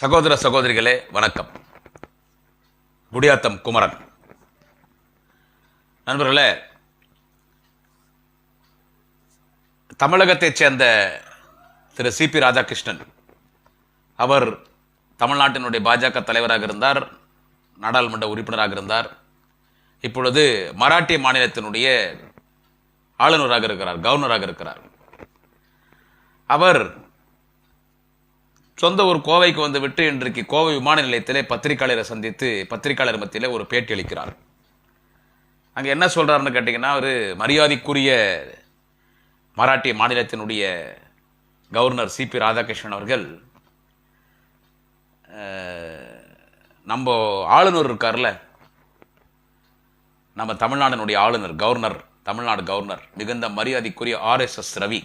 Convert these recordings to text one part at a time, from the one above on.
சகோதர சகோதரிகளே வணக்கம். குடியாத்தம் குமரன். நண்பர்களே தமிழகத்தைச் சேர்ந்த திரு சி பி ராதாகிருஷ்ணன் அவர் தமிழ்நாட்டினுடைய பாஜக தலைவராக இருந்தார் நாடாளுமன்ற உறுப்பினராக இருந்தார். இப்பொழுது மராட்டிய மாநிலத்தினுடைய ஆளுநராக இருக்கிறார் கவர்னராக இருக்கிறார். அவர் சொந்த ஊர் கோவைக்கு வந்து விட்டு இன்றைக்கு கோவை விமான நிலையத்திலே பத்திரிகையாளரை சந்தித்து பத்திரிகையாளர் மத்தியிலே ஒரு பேட்டி அளிக்கிறார். அங்கே என்ன சொல்கிறாருன்னு கேட்டிங்கன்னா ஒரு மரியாதைக்குரிய மராட்டிய மாநிலத்தினுடைய கவர்னர் சிபி ராதாகிருஷ்ணன் அவர்கள் நம்ம ஆளுநர் இருக்கார்ல நம்ம தமிழ்நாட்டினுடைய ஆளுநர் கவர்னர் தமிழ்நாடு கவர்னர் மிகுந்த மரியாதைக்குரிய ஆர்எஸ்எஸ் ரவி.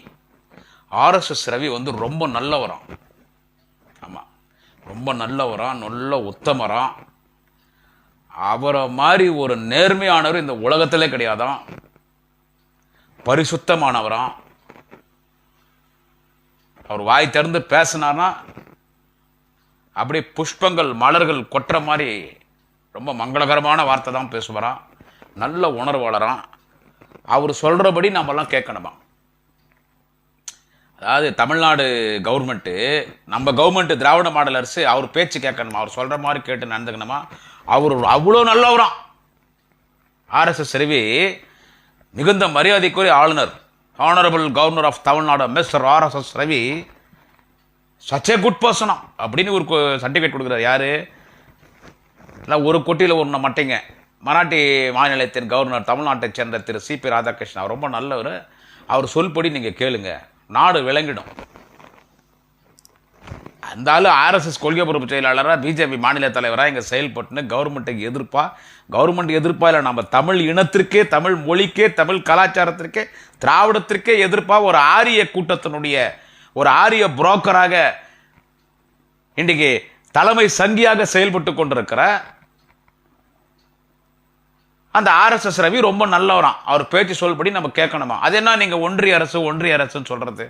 ஆர்எஸ்எஸ் ரவி வந்து ரொம்ப நல்லவராம். ரொம்ப நல்லவராம் நல்ல உத்தமரா. அவரை மாதிரி ஒரு நேர்மையானவர் இந்த உலகத்திலே கிடையாதான் பரிசுத்தமானவராம் அவர் வாய் திறந்து பேசினார்னா அப்படியே புஷ்பங்கள் மலர்கள் கொட்டுற மாதிரி ரொம்ப மங்களகரமான வார்த்தை தான் பேசுவாராம் நல்ல உணர்வாளராம் அவர் சொல்கிறபடி நம்மலாம் கேட்கணுமா? அதாவது தமிழ்நாடு கவர்மெண்ட்டு நம்ம கவர்மெண்ட் திராவிட மாடல் அரசு அவர் பேச்சு கேட்கணுமா? அவர் சொல்கிற மாதிரி கேட்டு நடந்துக்கணுமா? அவர் அவ்வளோ நல்லவராம். ஆர்எஸ்எஸ் ரவி மிகுந்த மரியாதைக்குரிய ஆளுநர் honourable governor of Tamil Nadu mister RSS Ravi such a good person அப்படின்னு ஒரு சர்டிஃபிகேட் கொடுக்குறாரு. யாரு? இல்லை ஒரு கொட்டியில் ஒன்று மட்டைங்க. மராட்டி மாநிலத்தின் கவர்னர் தமிழ்நாட்டைச் சேர்ந்த திரு சிபி ராதாகிருஷ்ணன். ரொம்ப நல்லவர். அவர் சொல்படி நீங்கள் கேளுங்கள் நாடு விளங்கிடும். அந்த ஆர்எஸ்எஸ் கொள்கை பொறுப்பு செயலாளராக பிஜேபி மாநில தலைவராக இங்கே செயல்பட்டுன்னு கவர்மெண்ட்டுக்கு எதிர்ப்பா? கவர்மெண்ட் எதிர்ப்பா இல்லை நம்ம தமிழ் இனத்திற்கே தமிழ் மொழிக்கே தமிழ் கலாச்சாரத்திற்கே திராவிடத்திற்கே எதிர்ப்பா ஒரு ஆரிய கூட்டத்தினுடைய ஒரு ஆரிய புரோக்கராக இன்றைக்கு தலைமை சங்கியாக செயல்பட்டு கொண்டிருக்கிற அந்த ஆர்எஸ்எஸ் ரவி ரொம்ப நல்லவராம். அவர் பேச்சு சொல்படி நம்ம கேட்கணுமா? அது என்ன நீங்க ஒன்றிய அரசு ஒன்றிய அரசுன்னு சொல்றது?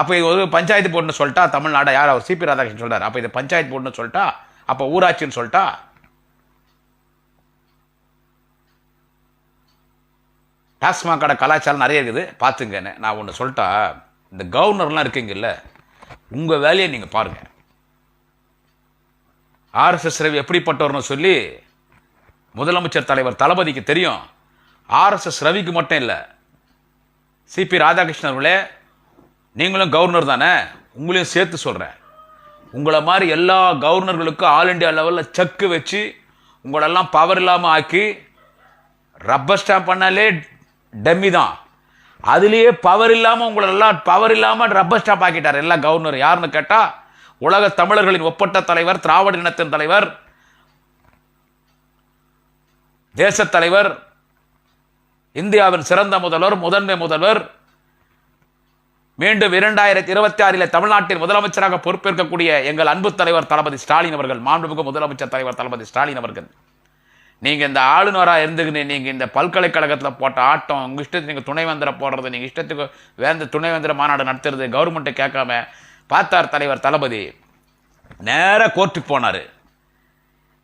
அப்ப இது ஒரு பஞ்சாயத்து போர்டுன்னு சொல்லிட்டா தமிழ்நாடு யார்? அவர் சிபி ராதாகிருஷ்ணன் சொல்றாரு. அப்ப இது பஞ்சாயத்து போர்டுன்னு சொல்லிட்டா அப்ப ஊராட்சின்னு சொல்லிட்டா டாஸ்மாக் கடை கலாச்சாரம் நிறைய இருக்குது. பார்த்துங்கன்னு நான் ஒன்று சொல்லிட்டா இந்த கவர்னர்லாம் இருக்கீங்கல்ல உங்கள் வேலையை நீங்கள் பாருங்கள் ஆர்எஸ்எஸ் ரவி எப்படிப்பட்டவர்னு சொல்லி முதலமைச்சர் தலைவர் தளபதிக்கு தெரியும். ஆர்எஸ்எஸ் ரவிக்கு மட்டும் இல்லை. சிபி ராதாகிருஷ்ணன் அவர்களே நீங்களும் கவர்னர் தானே? உங்களையும் சேர்த்து சொல்கிறேன் உங்களை மாதிரி எல்லா கவர்னர்களுக்கும் ஆல் இண்டியா லெவலில் செக்கு வச்சு உங்களெல்லாம் பவர் இல்லாமல் ஆக்கி ரப்பர் ஸ்டாம்ப் பண்ணாலே டம்மி தான். அதுலேயே பவர் இல்லாமல் உங்களெல்லாம் பவர் இல்லாமல் ரப்பர் ஸ்டாம்ப் ஆக்கிட்டார். எல்லா கவர்னர் யாருன்னு கேட்டால் உலக தமிழர்களின் ஒப்பட்ட தலைவர் திராவிட இனத்தின் தலைவர் தேசத் தலைவர் இந்தியாவின் சிறந்த முதல்வர் முதன்மை முதல்வர் மீண்டும் இரண்டாயிரத்தி இருபத்தி ஆறில் தமிழ்நாட்டின் முதலமைச்சராக பொறுப்பேற்கக்கூடிய எங்கள் அன்பு தலைவர் தளபதி ஸ்டாலின் அவர்கள் மாண்புமிகு முதலமைச்சர் தலைவர் தளபதி ஸ்டாலின் அவர்கள். நீங்கள் இந்த ஆளுநராக இருந்துக்கின்னு நீங்கள் இந்த பல்கலைக்கழகத்தில் போட்ட ஆட்டம் உங்கள் இஷ்டத்துக்கு நீங்கள் துணைவேந்தரை போடுறது நீங்கள் இஷ்டத்துக்கு வேந்த துணைவேந்தர மாநாடு நடத்துறது கவர்மெண்ட்டை கேட்காம பார்த்தார் தலைவர் தளபதி. நேராக கோர்ட்டுக்கு போனார்.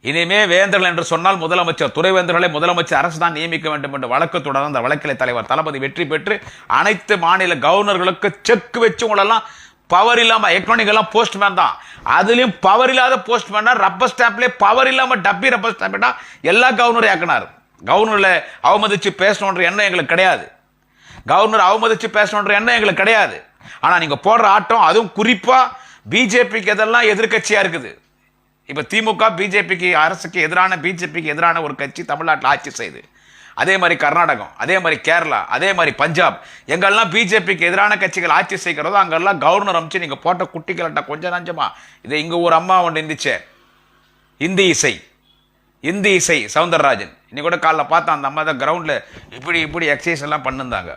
இனிமே வேந்தர்கள் என்று சொன்னால் முதலமைச்சர் துறைவேந்தர்களை முதலமைச்சர் அரசு தான் நியமிக்க வேண்டும் என்று வழக்கு தொடர்ந்து அந்த வழக்கிலே தலைவர் தளபதி வெற்றி பெற்று அனைத்து மாநில கவர்னர்களுக்கு செக் வச்சு உங்களெல்லாம் பவர் இல்லாமல் எக்கனாமிக் எல்லாம் போஸ்ட்மேன் தான். அதுலேயும் பவர் இல்லாத போஸ்ட்மேனா ரப்பர் ஸ்டாம்ப்லேயே பவர் இல்லாமல் டப்பி ரப்பர் ஸ்டாம்ப்னா எல்லா கவர்னரும் ஆக்கினார் கவர்னரில் அவமதிச்சு பேசணுன்ற எண்ணம் எங்களுக்கு கிடையாது. கவர்னர் அவமதிச்சு பேசணுன்ற எண்ணம் எங்களுக்கு கிடையாது. ஆனால் நீங்கள் போடுற ஆட்டம் அதுவும் குறிப்பாக பிஜேபிக்கு எதெல்லாம் எதிர்கட்சியாக இருக்குது? இப்போ திமுக பிஜேபிக்கு அரசுக்கு எதிரான பிஜேபிக்கு எதிரான ஒரு கட்சி தமிழ்நாட்டில் ஆட்சி செய்யுது அதே மாதிரி கர்நாடகம் அதே மாதிரி கேரளா அதே மாதிரி பஞ்சாப். எங்கெல்லாம் பிஜேபிக்கு எதிரான கட்சிகள் ஆட்சி செய்கிறதோ அங்கெல்லாம் கவர்னர் அமைச்சு நீங்கள் போட்ட குட்டிகள்ட்ட கொஞ்சம் நஞ்சமா. இது இங்கே ஒரு அம்மா ஒன்று இருந்துச்சே. இந்தி இசை. இந்தி இசை சவுந்தரராஜன். இன்னைக்கு கூட காலைல பார்த்தா அந்த அம்மா தான் கிரவுண்டில் இப்படி இப்படி எக்ஸசைஸ் எல்லாம் பண்ணிருந்தாங்க.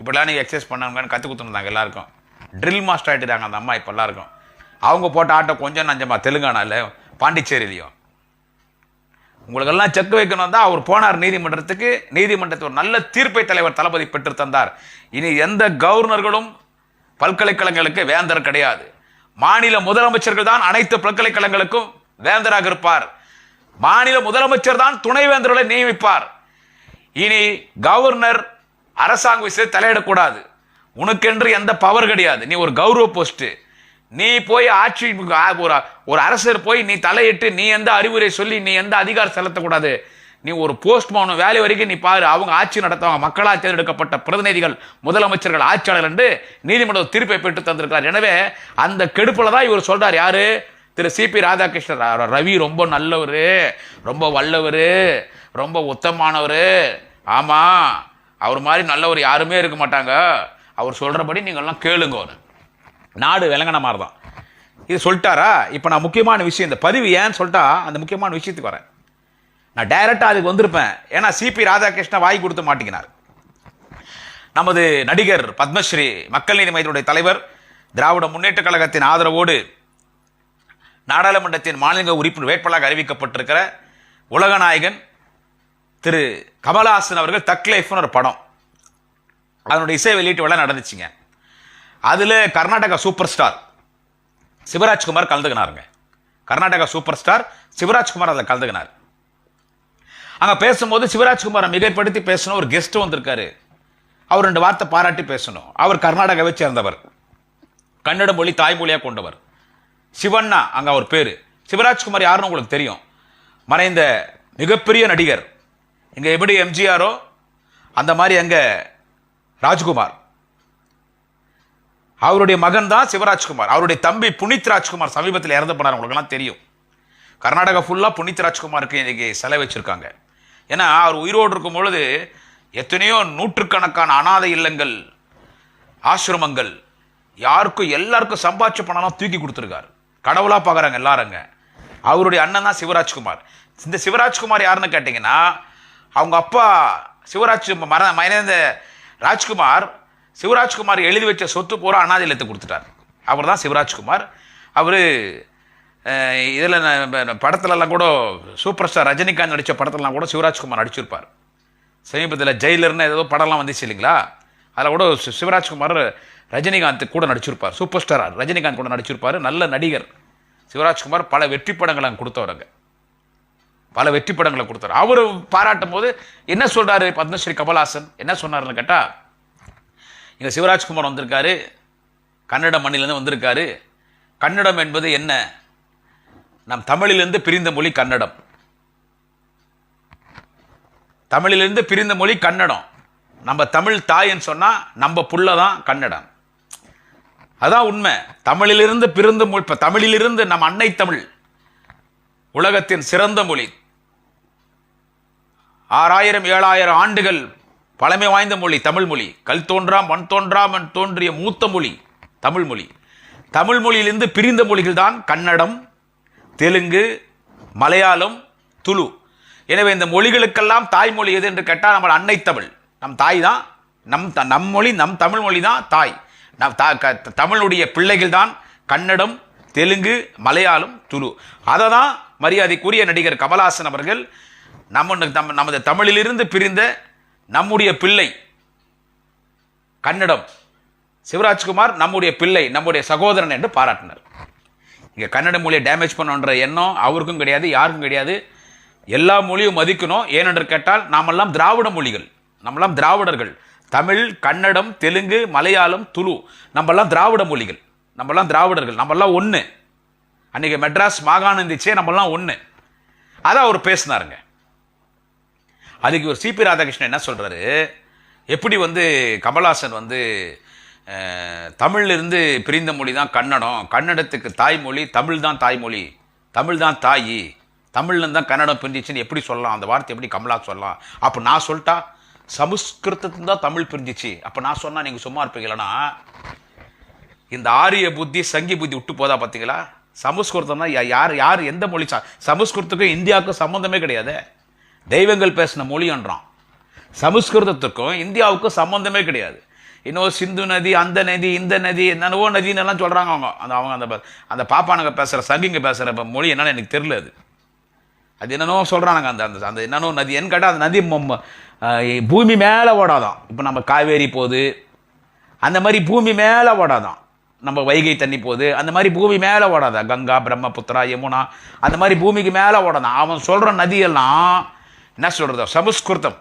இப்படிலாம் நீங்கள் எக்ஸசைஸ் பண்ணாங்கன்னு கற்றுக் கொடுத்துருந்தாங்க எல்லாருக்கும். ட்ரில் மாஸ்டர் ஆகிட்டுறாங்க அந்த அம்மா இப்போ எல்லாருக்கும். அவங்க போட்ட ஆட்டம் கொஞ்சம் நஞ்சமா. தெலுங்கானாவில் பாண்டிச்சேரியிலையும். உங்களுக்கெல்லாம் செக் வைக்கணும் தான் அவர் போனார் நீதிமன்றத்துக்கு. நீதிமன்றத்தில் ஒரு நல்ல தீர்ப்பை தலைவர் தளபதி பெற்று தந்தார். இனி எந்த கவர்னர்களும் பல்கலைக்கழகங்களுக்கு வேந்தர் கிடையாது. மாநில முதலமைச்சர்கள் தான் அனைத்து பல்கலைக்கழகங்களுக்கும் வேந்தராக இருப்பார். மாநில முதலமைச்சர் தான் துணைவேந்தர்களை நியமிப்பார். இனி கவர்னர் அரசாங்க விஷயத்தை தலையிடக்கூடாது. உனக்கென்று எந்த பவர் கிடையாது. நீ ஒரு கௌரவ போஸ்ட்டு நீ போய் ஆட்சி ஒரு ஒரு அரசர் போய் நீ தலையிட்டு நீ எந்த அறிவுரை சொல்லி நீ எந்த அதிகாரம் செலுத்தக்கூடாது. நீ ஒரு போஸ்ட் மானும் வேலை வரைக்கும் நீ பாரு. அவங்க ஆட்சி நடத்தவங்க மக்களால் தேர்ந்தெடுக்கப்பட்ட பிரதிநிதிகள் முதலமைச்சர்கள் ஆட்சியாளர் என்று நீதிமன்ற தீர்ப்பை பெற்று தந்திருக்கிறார். எனவே அந்த கெடுப்பில் தான் இவர் சொல்கிறார் யார்? திரு சிபி ராதாகிருஷ்ணன். ரவி ரொம்ப நல்லவர் ரொம்ப வல்லவர் ரொம்ப உத்தமானவர் ஆமாம் அவர் மாதிரி நல்லவர் யாருமே இருக்க மாட்டாங்க. அவர் சொல்கிறபடி நீங்கள்லாம் கேளுங்க நாடு விளங்கின மாதிரி தான் இது சொல்லிட்டாரா? இப்போ நான் முக்கியமான விஷயம் இந்த பதிவு ஏன்னு சொல்லிட்டா அந்த முக்கியமான விஷயத்துக்கு வரேன். நான் டைரெக்டாக அதுக்கு வந்திருப்பேன். ஏன்னா சிபி ராதாகிருஷ்ணன் வாய் கொடுத்து மாட்டிக்கினார். நமது நடிகர் பத்மஸ்ரீ மக்கள் நீதி மையத்தினுடைய தலைவர் திராவிட முன்னேற்ற கழகத்தின் ஆதரவோடு நாடாளுமன்றத்தின் மாநில உறுப்பினர் வேட்பாளராக அறிவிக்கப்பட்டிருக்கிற உலகநாயகன் திரு கமலஹாசன் அவர்கள் தக் லைஃப்னு ஒரு படம். அதனுடைய இசை வெளியீட்டு விழா நடந்துச்சுங்க. அதில் கர்நாடகா சூப்பர் ஸ்டார் சிவராஜ்குமார் கலந்துக்கினாருங்க. கர்நாடகா சூப்பர் ஸ்டார் சிவராஜ்குமார் அதில் கலந்துக்கினார். அங்கே பேசும்போது சிவராஜ்குமாரை மிகைப்படுத்தி பேசணும் ஒரு கெஸ்ட் வந்திருக்காரு. அவர் ரெண்டு வார்த்தை பாராட்டி பேசணும். அவர் கர்நாடகாவை சேர்ந்தவர். கன்னட மொழி தாய்மொழியாக கொண்டவர். சிவண்ணா அங்கே அவர் பேர். சிவராஜ்குமார் யாருன்னு உங்களுக்கு தெரியும். மறைந்த மிகப்பெரிய நடிகர். இங்கே எப்படி எம்ஜிஆரோ அந்த மாதிரி அங்கே ராஜ்குமார். அவருடைய மகன் தான் சிவராஜ்குமார். அவருடைய தம்பி புனித் ராஜ்குமார் சமீபத்தில் இறந்து போனார். உங்களுக்கெல்லாம் தெரியும். கர்நாடகா ஃபுல்லாக புனித் ராஜ்குமாருக்கு இன்றைக்கி செலவு வச்சுருக்காங்க. ஏன்னா அவர் உயிரோடு இருக்கும் பொழுது எத்தனையோ நூற்றுக்கணக்கான அனாதை இல்லங்கள் ஆசிரமங்கள் யாருக்கும் எல்லாருக்கும் சம்பாதிச்ச பணம்லாம் தூக்கி கொடுத்துருக்காரு. கடவுளாக பார்க்குறாங்க எல்லாருங்க. அவருடைய அண்ணன் தான் சிவராஜ்குமார். இந்த சிவராஜ்குமார் யாருன்னு கேட்டிங்கன்னா அவங்க அப்பா சிவராஜ் மர மறைந்த ராஜ்குமார் சிவராஜ்குமார் எழுதி வச்ச சொத்து பூரா அனாதை கொடுத்துட்டார். அவர் தான் சிவராஜ்குமார். அவர் இதில் படத்துலலாம் கூட சூப்பர் ஸ்டார் ரஜினிகாந்த் நடித்த படத்துலலாம் கூட சிவராஜ்குமார் நடிச்சிருப்பார். சமீபத்தில் ஜெயிலர்னு ஏதோ படம்லாம் வந்துச்சு இல்லைங்களா? அதில் கூட சி- சிவராஜ்குமார் ரஜினிகாந்த் கூட நடிச்சிருப்பார். சூப்பர் ஸ்டார் ரஜினிகாந்த் கூட நடிச்சிருப்பார். நல்ல நடிகர். சிவராஜ்குமார் பல வெற்றி படங்களை அங்க பல வெற்றி படங்களை கொடுத்தார் அவர் பாராட்டும் போது என்ன சொல்கிறாரு பத்மஸ்ரீ கமல்ஹாசன்? என்ன சொன்னார்னு கேட்டால் இங்கே சிவராஜ்குமார் வந்திருக்காரு. கன்னட மண்ணிலிருந்து வந்திருக்காரு. கன்னடம் என்பது என்ன? நம் தமிழிலிருந்து பிரிந்த மொழி கன்னடம். தமிழிலிருந்து பிரிந்த மொழி கன்னடம். நம்ம தமிழ் தாயின்னு சொன்னா நம்ம புள்ள தான் கன்னடம். அதான் உண்மை. தமிழிலிருந்து பிரிந்த மொழி இப்போ தமிழிலிருந்து நம் அன்னை தமிழ். உலகத்தின் சிறந்த மொழி. ஆறாயிரம் ஏழாயிரம் ஆண்டுகள் பழமை வாய்ந்த மொழி தமிழ் மொழி. கல் தோன்றா மண் தோன்றா மண் தோன்றிய மூத்த மொழி தமிழ் மொழி. தமிழ் மொழியிலிருந்து பிரிந்த மொழிகள் தான் கன்னடம் தெலுங்கு மலையாளம் துளு. எனவே இந்த மொழிகளுக்கெல்லாம் தாய்மொழி எது என்று கேட்டால் நம்ம அன்னை தமிழ். நம் தாய் தான் நம் த- நம் மொழி நம் தமிழ் மொழி தான் தாய். நம் தா க- தமிழுடைய பிள்ளைகள் தான் கன்னடம் தெலுங்கு மலையாளம் துளு. அதை தான் மரியாதைக்குரிய நடிகர் கமலஹாசன் அவர்கள் நம்ம நம் நமது தமிழிலிருந்து பிரிந்த நம்முடைய பிள்ளை. கன்னடம். சிவராஜ்குமார் நம்முடைய பிள்ளை நம்முடைய சகோதரன் என்று பாராட்டினார். இங்கே கன்னட மொழியை டேமேஜ் பண்ணுன்ற எண்ணம் அவருக்கும் கிடையாது யாருக்கும் கிடையாது. எல்லா மொழியும் மதிக்கணும். ஏனென்று கேட்டால் நாமெல்லாம் திராவிட மொழிகள். நம்மெல்லாம் திராவிடர்கள். தமிழ் கன்னடம் தெலுங்கு மலையாளம் துளு. நம்மெல்லாம் திராவிட மொழிகள். நம்மெல்லாம் திராவிடர்கள். நம்மெல்லாம் ஒன்று அன்றைக்கி மெட்ராஸ் மாகாணம் இருந்துச்சே நம்மெல்லாம் ஒன்று அதை அவர் பேசினாருங்க. அதுக்கு ஒரு சிபி ராதாகிருஷ்ணன் என்ன சொல்கிறாரு எப்படி வந்து கமல்ஹாசன் வந்து தமிழ்லிருந்து பிரிந்த மொழி தான் கன்னடம் கன்னடத்துக்கு தாய்மொழி தமிழ் தான் தாய்மொழி தமிழ் தான் தாய் தமிழ்ல தான் கன்னடம் பிரிஞ்சிச்சுன்னு எப்படி சொல்லலாம்? அந்த வார்த்தை எப்படி கமலா சொல்லலாம்? அப்போ நான் சொல்லிட்டா சமஸ்கிருதத்துல தான் தமிழ் பிரிஞ்சிச்சு. அப்போ நான் சொன்னால் நீங்கள் சும்மா இருப்பீங்களா இந்த ஆரிய புத்தி சங்கி புத்தி விட்டு போதா பார்த்தீங்களா சமஸ்கிருதம்னா யார் யார் எந்த மொழி சமஸ்கிருதத்துக்கும் இந்தியாவுக்கும் சம்மந்தமே கிடையாது. தெய்வங்கள் பேசின மொழின்றான் சமஸ்கிருதத்துக்கும் இந்தியாவுக்கும் சம்மந்தமே கிடையாது. இன்னும் சிந்து நதி அந்த நதி இந்த நதி என்னென்னவோ நதின்னு எல்லாம் சொல்கிறாங்க அவங்க. அந்த அவங்க அந்த அந்த பாப்பானுங்க பேசுகிற சங்கிங்க பேசுகிற மொழி என்னென்னு எனக்கு தெரியல அது. அது என்னென்னோ சொல்கிறாங்க அந்த அந்த அந்த என்னென்னோ நதி. என்ன கேட்டால் அந்த நதி பூமி மேலே ஓடாதான். இப்போ நம்ம காவேரி போகுது. அந்த மாதிரி பூமி மேலே ஓடாதான். நம்ம வைகை தண்ணி போகுது. அந்த மாதிரி பூமி மேலே ஓடாதா? கங்கா பிரம்மபுத்திரா யமுனா. அந்த மாதிரி பூமிக்கு மேலே ஓடாதான். அவன் சொல்கிற நதியெல்லாம் என்ன சொல்கிறது சமஸ்கிருதம்.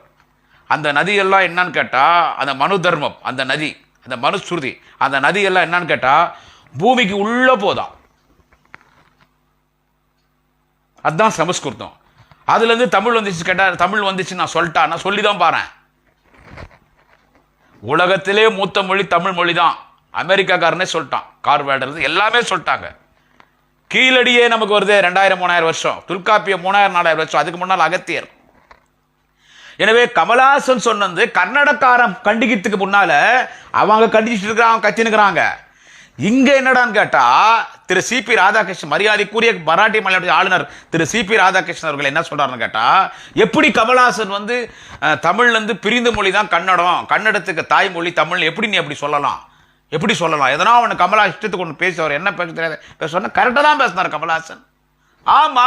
அந்த நதியெல்லாம் என்னன்னு கேட்டால் அந்த மனு தர்மம் அந்த நதி அந்த மனுஸ்ருதி அந்த நதியெல்லாம் என்னன்னு கேட்டால் பூமிக்கு உள்ளே போதான் அதுதான் சமஸ்கிருதம். அதுலேருந்து தமிழ் வந்துச்சு கேட்டால் தமிழ் வந்துச்சு நான் சொல்லிட்டா நான் சொல்லி தான் பாறேன். உலகத்திலே மூத்த மொழி தமிழ் மொழி தான் அமெரிக்காக்காரனே சொல்லிட்டான். கார்வேடர் எல்லாமே சொல்லிட்டாங்க. கீழடியே நமக்கு வருது ரெண்டாயிரம் மூணாயிரம் வருஷம். தொல்காப்பியம் மூணாயிரம் நாலாயிரம் வருஷம். அதுக்கு முன்னால் அகத்தியர். எனவே கமலாசன் சொன்னது கர்நாடகாரம் கண்டிக்கிறதுக்கு முன்னால அவங்க கண்டிச்சுட்டு இருக்கிறாங்க கத்தினுக்கிறாங்க இங்க என்னடான்னு கேட்டா திரு சிபி ராதாகிருஷ்ணன் மரியாதைக்குரிய மராட்டி மாநில ஆளுநர் திரு சிபி ராதாகிருஷ்ணன் அவர்கள் என்ன சொல்றாருன்னு கேட்டா எப்படி கமலாசன் வந்து தமிழ்லேருந்து தமிழ்ல இருந்து பிரிந்த மொழி தான் கன்னடம் கன்னடத்துக்கு தாய்மொழி தமிழ் எப்படி நீ அப்படி சொல்லலாம்? எப்படி சொல்லலாம்? எதனா அவனை கமலா இஷ்டத்துக்கு ஒன்று பேசுவார் என்ன பேச தெரியாது. பேச சொன்னா கரெக்டாக தான் பேசினார் கமலாசன் ஆமா.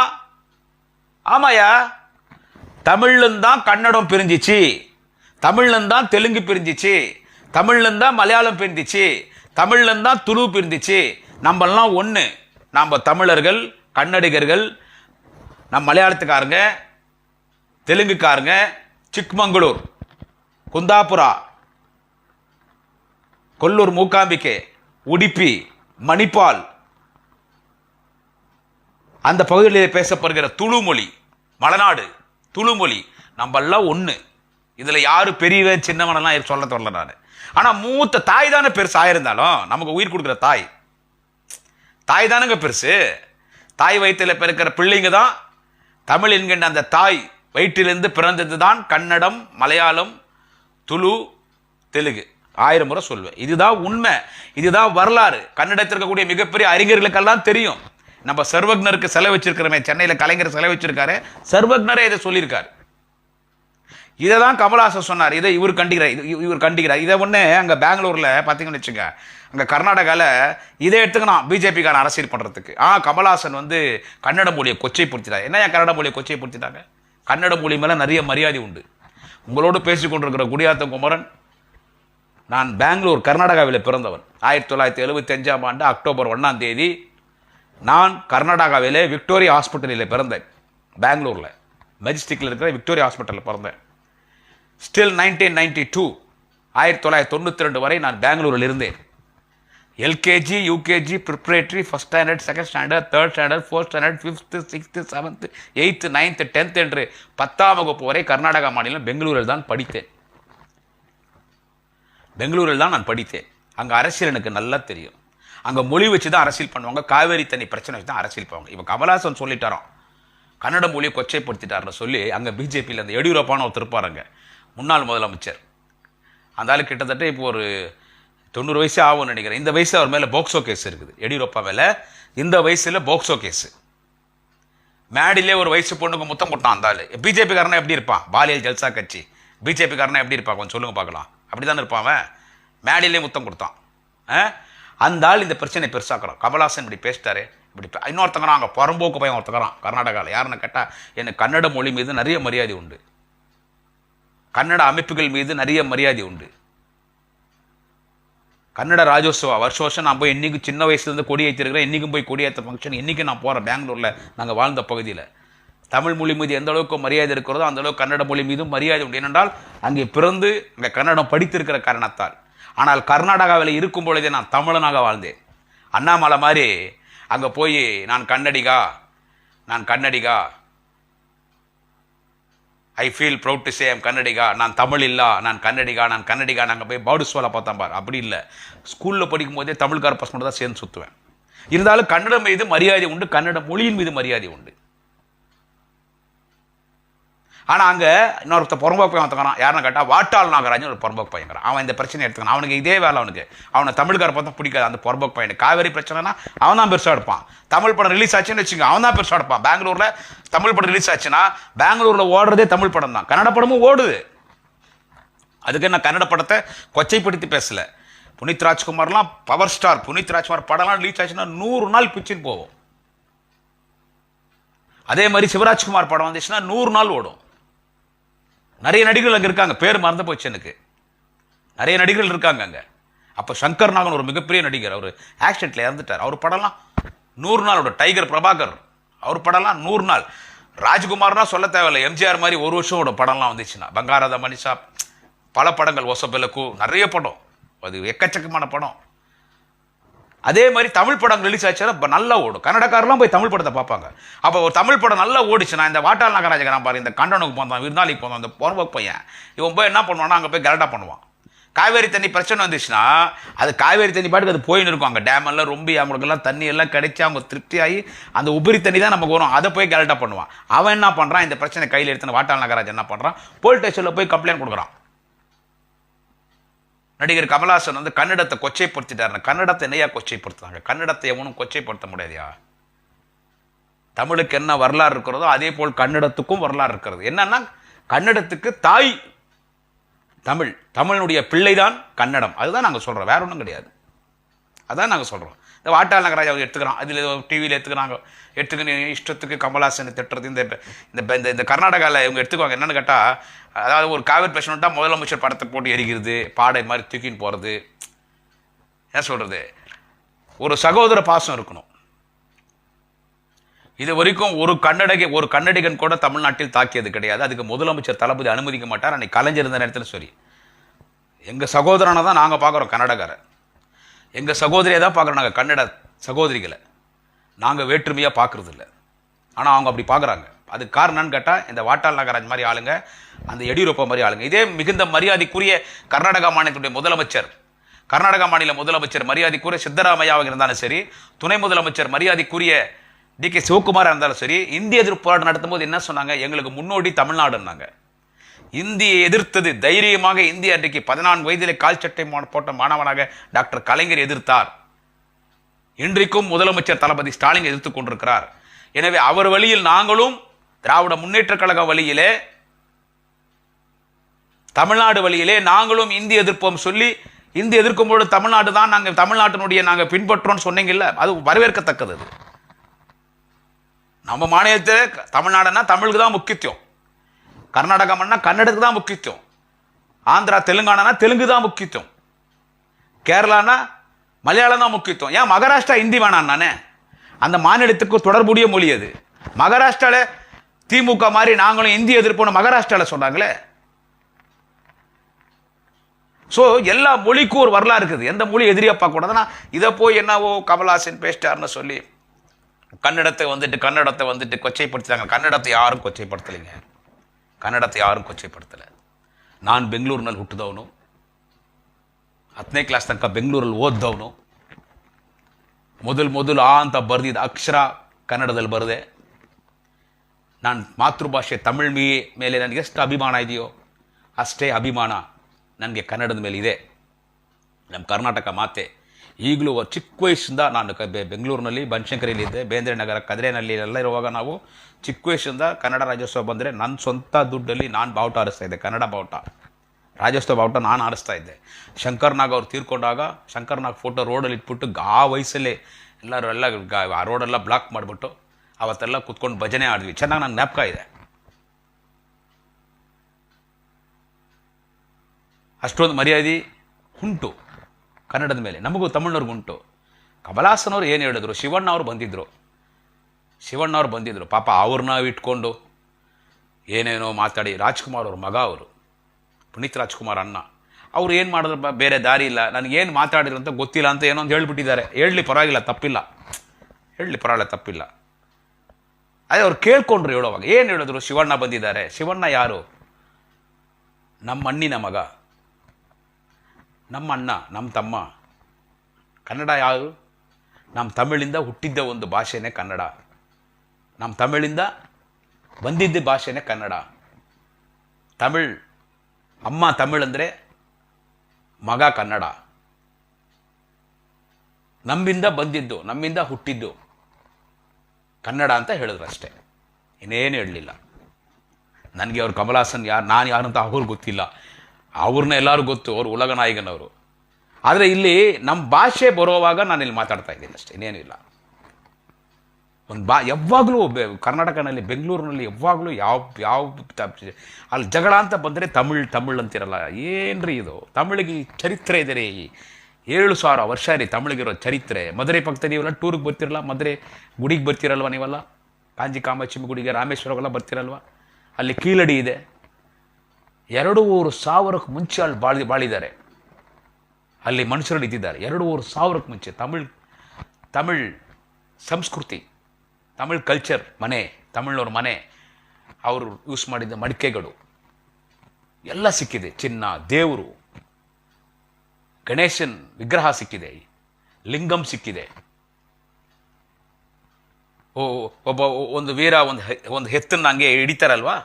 ஆமாயா தமிழ்லேருந்து தான் கன்னடம் பிரிஞ்சிச்சு. தமிழ்லேருந்து தான் தெலுங்கு பிரிஞ்சிச்சு. தமிழ்லேருந்து தான் மலையாளம் பிரிஞ்சிச்சு. தமிழ்லேருந்து தான் துளு பிரிஞ்சிச்சு. நம்மெல்லாம் ஒன்று நம்ம தமிழர்கள் கன்னடிகர்கள் நம் மலையாளத்துக்காரங்க தெலுங்குக்காரங்க சிக்மங்களூர் குந்தாபுரா கொல்லூர் மூக்காம்பிக்கை உடுப்பி மணிப்பால் அந்த பகுதிகளில் பேசப்படுகிற துளு மொழி மலநாடு. துளுமொழி. நம்மெல்லாம் ஒன்று இதில் யார் பெரியவர் சின்னவனெல்லாம் சொல்ல தொடல நான். ஆனால் மூத்த தாய் தானே பெருசு ஆயிருந்தாலும் நமக்கு உயிர் கொடுக்குற தாய். தாய் தானுங்க பெருசு. தாய் வயிற்றில் பிறக்கிற பிள்ளைங்க தான் தமிழ் என்கின்ற அந்த தாய் வயிற்றிலிருந்து பிறந்தது தான் கன்னடம் மலையாளம் துளு தெலுங்கு. ஆயிரம் முறை சொல்வேன் இதுதான் உண்மை. இதுதான் வரலாறு. கன்னடத்தில் இருக்கக்கூடிய மிகப்பெரிய அறிஞர்களுக்கெல்லாம் தெரியும். நம்ம சர்வக்னருக்கு செலவு வச்சிருக்கிறோமே சென்னையில் கலைஞர் செலவு வச்சிருக்காரு சர்வக்னரே இதை சொல்லியிருக்காரு. இதை தான் கமல்ஹாசன் சொன்னார். இதை இவர் கண்டிக்கிறார். இவர் கண்டிக்கிறார். இதை ஒன்று அங்கே பெங்களூரில் பார்த்தீங்கன்னு வச்சுங்க அங்கே கர்நாடகாவில் இதை எடுத்துக்கணும் பிஜேபிக்கான அரசியல் பண்ணுறதுக்கு ஆ கமல்ஹாசன் வந்து கன்னட மொழியை கொச்சைப்படுத்திட்டார். என்ன ஏன் கன்னட மொழியை கொச்சைப்படுத்திட்டாங்க? கன்னட மொழி மேலே நிறைய மரியாதை உண்டு. உங்களோடு பேசிக்கொண்டிருக்கிற குடியாத்தம் குடியாத்த குமரன் நான் பெங்களூர் கர்நாடகாவில் பிறந்தவன். ஆயிரத்தி தொள்ளாயிரத்தி எழுபத்தி அஞ்சாம் ஆண்டு அக்டோபர் ஒன்றாம் தேதி நான் கர்நாடகாவிலே விக்டோரியா ஹாஸ்பிட்டலில் பிறந்தேன். பெங்களூரில். மெஜஸ்டிக்கில் இருக்கிற விக்டோரியா ஹாஸ்பிட்டலில் பிறந்தேன். ஸ்டில் நைன்டீன் நைன்டி டூ ஆயிரத்தி தொள்ளாயிரத்தி தொண்ணூற்றி ரெண்டு வரை நான் பெங்களூரில் இருந்தேன். LKG UKG preparatory first standard second standard third standard fourth standard fifth sixth seventh eighth ninth tenth என்று பத்தாம் வகுப்பு வரை கர்நாடகா மாநிலம் பெங்களூரில் தான் படித்தேன். பெங்களூரில் தான் நான் படித்தேன். அங்கே அரசியல் எனக்கு நல்லா தெரியும். அங்கே மொழி வச்சு தான் அரசியல் பண்ணுவாங்க காவேரி தண்ணி பிரச்சனை வச்சு தான் அரசியல் பண்ணுவாங்க. இப்போ கமலஹாசன் சொல்லிட்டாராம் கன்னட மொழியை கொச்சைப்படுத்திட்டாருன்னு சொல்லி அங்கே பிஜேபியில் அந்த எடியூரப்பான ஒருத்தர் இருப்பாருங்க முன்னாள் முதலமைச்சர். அந்த ஆள் கிட்டத்தட்ட இப்போ ஒரு தொண்ணூறு வயசு ஆகும்னு நினைக்கிறேன். இந்த வயசு அவர் மேலே போக்சோ கேஸ் இருக்குது. எடியூரப்பா மேலே இந்த வயசில் போக்சோ கேஸு. மேடிலே ஒரு வயசு பொண்ணுக்கு முத்தம் கொட்டான் அந்த ஆள். பிஜேபிக்காரனா எப்படி இருப்பான்? பாலியல் ஜல்சா கட்சி. பிஜேபிக்காரனா எப்படி இருப்பான்? கொஞ்சம் சொல்லுங்க பார்க்கலாம். அப்படி தானே இருப்பான் அவன். மேடிலே முத்தம் கொடுத்தான். ஆ? அந்த ஆள் இந்த பிரச்சனை பெருசாக்குறான் கமலாசன் இப்படி பேசிட்டாரு. இப்படி இன்னொருத்தங்கிறான் அங்கே புறம்போக்கு பையன் ஒருத்தக்கிறான் கர்நாடகாவில் யாருன்னு கேட்டால் எனக்கு கன்னட மொழி மீது நிறைய மரியாதை உண்டு. கன்னட அமைப்புகள் மீது நிறைய மரியாதை உண்டு. கன்னட ராஜோத்சவா வருஷ வருஷம் நான் போய் இன்னைக்கு சின்ன வயசுலேருந்து கொடி ஏற்றிருக்கிறேன் இன்றைக்கும் போய் கொடியேற்ற ஃபங்க்ஷன் இன்றைக்கி நான் போகிறேன் பெங்களூரில் நாங்கள் வாழ்ந்த பகுதியில். தமிழ் மொழி மீது எந்த அளவுக்கு மரியாதை இருக்கிறதோ அந்த அளவுக்கு கன்னட மொழி மீதும் மரியாதை உண்டு. ஏனென்றால் அங்கே பிறந்து அங்கே கன்னடம் படித்திருக்கிற காரணத்தால். ஆனால் கர்நாடகாவில் இருக்கும் பொழுதே நான் தமிழனாக வாழ்ந்தேன். அண்ணாமலை மாதிரி அங்கே போய் நான் கன்னடிகா நான் Kannadiga I feel proud to same Kannadiga நான் தமிழ் இல்லா நான் கன்னடிகா நான் கன்னடிகா நாங்கள் போய் பவுடுஸ்வாலை பார்த்தோம் பார். அப்படி இல்லை. ஸ்கூலில் படிக்கும் போதே தமிழ்கார பசங்க தான் சேர்ந்து சுற்றுவேன் இருந்தாலும் கன்னடம் மீது மரியாதை உண்டு கன்னட மொழியின் மீது மரியாதை உண்டு. ஆனால் அங்கே இன்னொருத்த புறம்போக்கு பையன் ஒருத்தங்கிறான் யாருன்னு கேட்டால் வாட்டாள் நாகராஜன் ஒரு புறம்போக்கு பையங்கிறான் அவன் இந்த பிரச்சனை எடுத்துக்கிறான். அவனுக்கு இதே வேலை அவனுக்கு. அவனை தமிழ்கார பார்த்தா பிடிக்காது. அந்த புறம்போக்கு பையன் காவேரி பிரச்சனைனா அவன் தான் பெருசாக எடுப்பான். தமிழ் படம் ரிலீஸ் ஆச்சுன்னு வச்சுங்க அவன் தான் பெருசாக எடுப்பான். பெங்களூரில் தமிழ் படம் ரிலீஸ் ஆச்சுன்னா பெங்களூரில் ஓடுறதே தமிழ் படம் தான். கன்னட படமும் ஓடுது. அதுக்கு நான் கன்னட படத்தை கொச்சைப்படுத்தி பேசல. புனித் ராஜ்குமார்லாம் பவர் ஸ்டார் புனித் ராஜ்குமார் படம்லாம் ரிலீஸ் ஆச்சுன்னா நூறு நாள் பிச்சுன்னு போகும் அதே மாதிரி சிவராஜ்குமார் படம் வந்துச்சுன்னா நூறு நாள் ஓடும். நிறைய நடிகர்கள் அங்கே இருக்காங்க. பேர் மறந்து போச்சு எனக்கு. நிறைய நடிகர்கள் இருக்காங்க அங்கே. அப்போ சங்கர் நாகன் ஒரு மிகப்பெரிய நடிகர். அவர் ஆக்சிடென்ட்ல இறந்துட்டார். அவர் படம்லாம் நூறு நாளோட டைகர் பிரபாகர். அவர் படம்லாம் நூறு நாள். ராஜ்குமார்னா சொல்ல தேவையில்லை. எம்ஜிஆர் மாதிரி ஒரு வருஷமோட படம்லாம் வந்துச்சுன்னா. பங்காராத மனிஷா பல படங்கள். ஒசபெலக்கு நிறைய படம். அது எக்கச்சக்கமான படம். அதே மாதிரி தமிழ் படம் ரிலீஸ் ஆச்சுன்னா இப்போ நல்லா ஓடும். கன்னடக்காரெலாம் போய் தமிழ் படத்தை பார்ப்பாங்க. அப்போ ஒரு தமிழ் படம் நல்லா ஓடிச்சுன்னா இந்த வாட்டாள் நகராஜகரான் பாரு இந்த கண்டனுக்கு போந்தான் விருந்தாளிக்கு போந்தான் இந்த போர்வ பையன் இவன் போய் என்ன பண்ணுவான்னா அங்கே போய் கரெக்டாக பண்ணுவான். காவேரி தண்ணி பிரச்சனை வந்துச்சுன்னா அது காவேரி தண்ணி பாட்டுக்கு அது போயின்னு இருக்கும். அங்கே டேமெல்லாம் ரொம்ப அவங்களுக்கெல்லாம் தண்ணி எல்லாம் கிடைச்சி அவங்க திருப்தியாகி அந்த உபரி தண்ணி தான் நமக்கு வரும். அதை போய் கரெக்டாக பண்ணுவான். அவன் என்ன பண்ணுறான் இந்த பிரச்சனை கையில் எடுத்துன்னு வாட்டாள் நகராஜ் என்ன பண்ணுறான் போலீஸ் ஸ்டேஷனில் போய் கம்ப்ளைண்ட் கொடுக்குறான். நடிகர் கமலாசன் வந்து கன்னடத்தை கொச்சைப்படுத்திட்டாரு கன்னடத்தை என்னையா கொச்சைப்படுத்துறாங்க? கன்னடத்தை எவனும் கொச்சைப்படுத்த முடியாதியா? தமிழுக்கு என்ன வரலாறு இருக்கிறதோ அதே போல் கன்னடத்துக்கும் வரலாறு இருக்கிறது. என்னன்னா கன்னடத்துக்கு தாய் தமிழ். தமிழனுடைய பிள்ளைதான் கன்னடம். அதுதான் நாங்கள் சொல்கிறோம் வேற ஒன்றும் கிடையாது. அதான் நாங்கள் சொல்கிறோம் வாட்டாள் நகராஜ் அவங்க எடுத்துக்கிறான். அதில் டிவியில் எடுத்துக்கிறாங்க. எடுத்துக்கின்னு இஷ்டத்துக்கு கமல்ஹாசனை திட்டுறது இந்த இந்த இந்த இந்த கர்நாடகாவில் இவங்க எடுத்துக்குவாங்க. என்னென்னு கேட்டால் அதாவது ஒரு காவிரி பிரச்சனை முதலமைச்சர் படத்தை போட்டு எரிக்கிறது பாடை மாதிரி தூக்கின்னு போகிறது என்ன சொல்கிறது ஒரு சகோதர பாசம் இருக்கணும். இது வரைக்கும் ஒரு கன்னடகை ஒரு கன்னடிகன் கூட தமிழ்நாட்டில் தாக்கியது கிடையாது. அதுக்கு முதலமைச்சர் தளபதி அனுமதிக்க மாட்டார். அன்னைக்கு கலைஞர் இருந்த நேரத்தில் சரி. எங்கள் சகோதரனை தான் நாங்கள் பார்க்குறோம் கன்னடகாரை எங்கள் சகோதரியை தான் பார்க்குறோம். நாங்கள் கன்னட சகோதரிகளை. நாங்கள் வேற்றுமையாக பார்க்குறது இல்லை ஆனால் அவங்க அப்படி பார்க்குறாங்க. அதுக்கு காரணம்னு கேட்டால் இந்த வாட்டாள் நகராஜ் மாதிரி ஆளுங்க அந்த எடியூரப்பா மாதிரி ஆளுங்க. இதே மிகுந்த மரியாதைக்குரிய கர்நாடகா மாநிலத்துடைய முதலமைச்சர். கர்நாடகா மாநில முதலமைச்சர் மரியாதைக்குரிய சித்தராமையாவாக இருந்தாலும் சரி துணை முதலமைச்சர் மரியாதைக்குரிய டி கே சிவகுமாராக இருந்தாலும் சரி இந்திய எதிர்ப்பு போராட்டம் நடத்தும்போது என்ன சொன்னாங்க? எங்களுக்கு முன்னோடி தமிழ்நாடுன்னாங்க. இந்தியை எதிர்த்தது தைரியமாக இந்திய அன்றைக்கு பதினான்கு வயதில் கால் சட்டை மா- போட்ட மாணவனாக டாக்டர் கலைஞர் எதிர்த்தார். இன்றைக்கும் முதலமைச்சர் தளபதி ஸ்டாலின் எதிர்த்து கொண்டிருக்கிறார். எனவே அவர் வழியில் நாங்களும் திராவிட முன்னேற்றக் கழக வழியிலே தமிழ்நாடு வழியிலே நாங்களும் இந்தி எதிர்ப்போம் சொல்லி இந்தி எதிர்க்கும் பொழுது தமிழ்நாடு தான் நாங்கள் தமிழ்நாட்டினுடைய நாங்கள் பின்பற்றோம்னு சொன்னீங்கல்ல அது வரவேற்கத்தக்கது நம்ம மாநிலத்தில் தமிழ்நாடுன்னா தமிழுக்கு தான் முக்கியத்துவம். கர்நாடகம்னா கன்னடத்துக்கு தான் முக்கியத்துவம். ஆந்திரா தெலுங்கானானா தெலுங்கு தான் முக்கியத்துவம். கேரளானா மலையாளம் தான் முக்கியத்துவம். ஏன் மகாராஷ்டிரா ஹிந்தி வேணாம் நானே? அந்த மாநிலத்துக்கு தொடர்புடைய மொழி அது. மகாராஷ்டிராவில் திமுக மாதிரி நாங்களும் இந்தி எதிர்ப்போம் மகாராஷ்டிராவில் சொன்னாங்களே. ஸோ எல்லா மொழிக்கும் ஒரு வரலாறு இருக்குது. எந்த மொழி எதிரியாக பார்க்கக்கூடாதுன்னா இதை போய் என்னவோ கமல்ஹாசன் பேசிட்டாருன்னு சொல்லி கன்னடத்தை வந்துட்டு கன்னடத்தை வந்துட்டு கொச்சைப்படுத்தினாங்க கன்னடத்தை யாரும் கொச்சைப்படுத்தலைங்க. ಕನ್ನಡತೆ ಯಾರು ಕೊಚ್ಚೆಪಡ್ತಲ್ಲ. ನಾನು ಬೆಂಗಳೂರಿನಲ್ಲಿ ಹುಟ್ಟಿದವನು. ಹತ್ತನೇ ಕ್ಲಾಸ್ ತನಕ ಬೆಂಗಳೂರಲ್ಲಿ ಓದ್ದವನು. ಮೊದಲು ಮೊದಲು ಆ ಅಂತ ಬರೆದಿದ್ದ ಅಕ್ಷರ ಕನ್ನಡದಲ್ಲಿ ಬರೆದೆ. ನಾನು ಮಾತೃಭಾಷೆ ತಮಿಳ್ ಮೀ ಮೇಲೆ ನನಗೆ ಎಷ್ಟು ಅಭಿಮಾನ ಇದೆಯೋ ಅಷ್ಟೇ ಅಭಿಮಾನ ನನಗೆ ಕನ್ನಡದ ಮೇಲೆ ಇದೆ. ನಮ್ಮ ಕರ್ನಾಟಕ ಮಾತೆ. ಈಗಲೂ ಚಿಕ್ಕ ವಯಸ್ಸಿಂದ ನಾನು ಕ- ಬೆಂಗಳೂರಿನಲ್ಲಿ ಬನಶಂಕರಿಯಲ್ಲಿದ್ದೆ ಬೇಂದ್ರೆ ನಗರ ಕದ್ರೆನಲ್ಲಿ ಎಲ್ಲ ಇರುವಾಗ ನಾವು ಚಿಕ್ಕ ವಯಸ್ಸಿಂದ ಕನ್ನಡ ರಾಜ್ಯೋತ್ಸವ ಬಂದರೆ ನನ್ನ ಸ್ವಂತ ದುಡ್ಡಲ್ಲಿ ನಾನು ಬಾವುಟ ಆರಿಸ್ತಾ ಇದ್ದೆ, ಕನ್ನಡ ಬಾವುಟ. ರಾಜ್ಯೋತ್ಸವ ಬಾವುಟ ನಾನು ಆರಿಸ್ತಾ ಇದ್ದೆ. ಶಂಕರ್ನಾಗ್ ಅವ್ರು ತೀರ್ಕೊಂಡಾಗ ಶಂಕರ್ನಾಗ್ ಫೋಟೋ ರೋಡಲ್ಲಿ ಇಟ್ಬಿಟ್ಟು ಆ ವಯಸ್ಸಲ್ಲೇ ಎಲ್ಲರೂ ಎಲ್ಲ ಆ ರೋಡೆಲ್ಲ ಬ್ಲಾಕ್ ಮಾಡಿಬಿಟ್ಟು ಅವತ್ತೆಲ್ಲ ಕುತ್ಕೊಂಡು ಭಜನೆ ಆಡಿದ್ವಿ ಚೆನ್ನಾಗಿ ನಂಗೆ ಜ್ಞಾಪಕ ಇದೆ. ಅಷ್ಟೊಂದು ಮರ್ಯಾದೆ ಉಂಟು. ಕನ್ನಡದ ಮೇಲೆ. ನಮಗೂ ತಮಿಳ್ನವ್ರಿಗೂ ಉಂಟು. ಕಮಲಾಸನವ್ರು ಏನು ಹೇಳಿದ್ರು? ಶಿವಣ್ಣ ಅವರು ಬಂದಿದ್ದರು ಶಿವಣ್ಣ ಅವ್ರು ಬಂದಿದ್ದರು ಪಾಪ ಅವ್ರನ್ನ ಇಟ್ಕೊಂಡು ಏನೇನೋ ಮಾತಾಡಿ. ರಾಜ್ಕುಮಾರ್ ಅವ್ರ ಮಗ ಅವರು. ಪುನೀತ್ ರಾಜ್ಕುಮಾರ್ ಅಣ್ಣ. ಅವ್ರು ಏನು ಮಾಡಿದ್ರು? ಬೇರೆ ದಾರಿ ಇಲ್ಲ. ನನಗೇನು ಮಾತಾಡಿದ್ರು ಅಂತ ಗೊತ್ತಿಲ್ಲ ಅಂತ ಏನೋ ಒಂದು ಹೇಳ್ಬಿಟ್ಟಿದ್ದಾರೆ. ಹೇಳಲಿ ಪರವಾಗಿಲ್ಲ, ತಪ್ಪಿಲ್ಲ. ಹೇಳಲಿ ಪರವಾಗಿಲ್ಲ, ತಪ್ಪಿಲ್ಲ. ಅದೇ ಅವ್ರು ಕೇಳ್ಕೊಂಡ್ರು ಹೇಳೋವಾಗ. ಏನು ಹೇಳಿದ್ರು? ಶಿವಣ್ಣ ಬಂದಿದ್ದಾರೆ. ಶಿವಣ್ಣ ಯಾರು? ನಮ್ಮ ಅಣ್ಣಿನ ಮಗ. ನಮ್ಮ ಅಣ್ಣ ನಮ್ಮ ತಮ್ಮ. ಕನ್ನಡ ಯಾರು? ನಮ್ಮ ತಮಿಳಿಂದ ಹುಟ್ಟಿದ್ದ ಒಂದು ಭಾಷೆನೇ ಕನ್ನಡ. ನಮ್ಮ ತಮಿಳಿಂದ ಬಂದಿದ್ದ ಭಾಷೆನೇ ಕನ್ನಡ. ತಮಿಳ್, ಅಮ್ಮ ತಮಿಳಂದರೆ ಮಗ ಕನ್ನಡ. ನಮ್ಮಿಂದ ಬಂದಿದ್ದು, ನಮ್ಮಿಂದ ಹುಟ್ಟಿದ್ದು ಕನ್ನಡ ಅಂತ ಹೇಳಿದ್ರು ಅಷ್ಟೇ ಇನ್ನೇನು ಹೇಳಲಿಲ್ಲ. ನನಗೆ ಅವ್ರು ಕಮಲಾಸನ್ ಯಾರು, ನಾನು ಯಾರು ಅಂತ ಅವ್ರಿಗೆ ಗೊತ್ತಿಲ್ಲ. ಅವ್ರನ್ನ ಎಲ್ಲರೂ ಗೊತ್ತು, ಅವರು ಉಲಗ ನಾಯಕನವರು. ಆದರೆ ಇಲ್ಲಿ ನಮ್ಮ ಭಾಷೆ ಬರೋವಾಗ ನಾನು ಇಲ್ಲಿ ಮಾತಾಡ್ತಾ ಇದ್ದೀನಿ ಅಷ್ಟೇ, ಇನ್ನೇನು ಇಲ್ಲ. ಒಂದು ಬಾ, ಯಾವಾಗಲೂ ಕರ್ನಾಟಕನಲ್ಲಿ, ಬೆಂಗಳೂರಿನಲ್ಲಿ ಯಾವಾಗಲೂ ಯಾವ ಯಾವ ಅಲ್ಲಿ ಜಗಳ ಅಂತ ಬಂದರೆ ತಮಿಳ್ ತಮಿಳ್ ಅಂತಿರಲ್ಲ. ಏನ್ರಿ ಇದು? ತಮಿಳಿಗೆ ಚರಿತ್ರೆ ಇದೆ ರೀ ಏಳು ಸಾವಿರ ವರ್ಷ ರೀ ತಮಿಳಿಗಿರೋ ಚರಿತ್ರೆ. ಮದುರೆ ಪಕ್ಕದ ನೀವೆಲ್ಲ ಟೂರಿಗೆ ಬರ್ತಿರಲ್ಲ, ಮದುರೆ ಗುಡಿಗೆ ಬರ್ತಿರಲ್ವ ನೀವೆಲ್ಲ? ಕಾಂಜಿ ಕಾಮಾಕ್ಷಿ ಗುಡಿಗೆ ರಾಮೇಶ್ವರಗೆಲ್ಲ ಬರ್ತಿರಲ್ವ? ಅಲ್ಲಿ ಕೀಲಡಿ ಇದೆ. ಎರಡೂವರೆ ಸಾವಿರಕ್ಕೆ ಮುಂಚೆ ಅಲ್ಲಿ ಬಾಳಿ ಬಾಳಿದ್ದಾರೆ. ಅಲ್ಲಿ ಮನುಷ್ಯರು ಇದ್ದಿದ್ದಾರೆ. ಎರಡೂವರೆ ಸಾವಿರಕ್ಕೆ ಮುಂಚೆ ತಮಿಳ್ ತಮಿಳ್ ಸಂಸ್ಕೃತಿ, ತಮಿಳ್ ಕಲ್ಚರ್ ಮನೆ, ತಮಿಳ್ನವ್ರ ಮನೆ, ಅವರು ಯೂಸ್ ಮಾಡಿದ ಮಡಿಕೆಗಳು ಎಲ್ಲ ಸಿಕ್ಕಿದೆ. ಚಿನ್ನ, ದೇವರು, ಗಣೇಶನ್ ವಿಗ್ರಹ ಸಿಕ್ಕಿದೆ, ಲಿಂಗಂ ಸಿಕ್ಕಿದೆ. ಓ, ಒಬ್ಬ ಒಂದು ವೀರ, ಒಂದು ಒಂದು ಹೆತ್ತನ್ನು ಹಂಗೆ ಹಿಡಿತಾರಲ್ವಾ?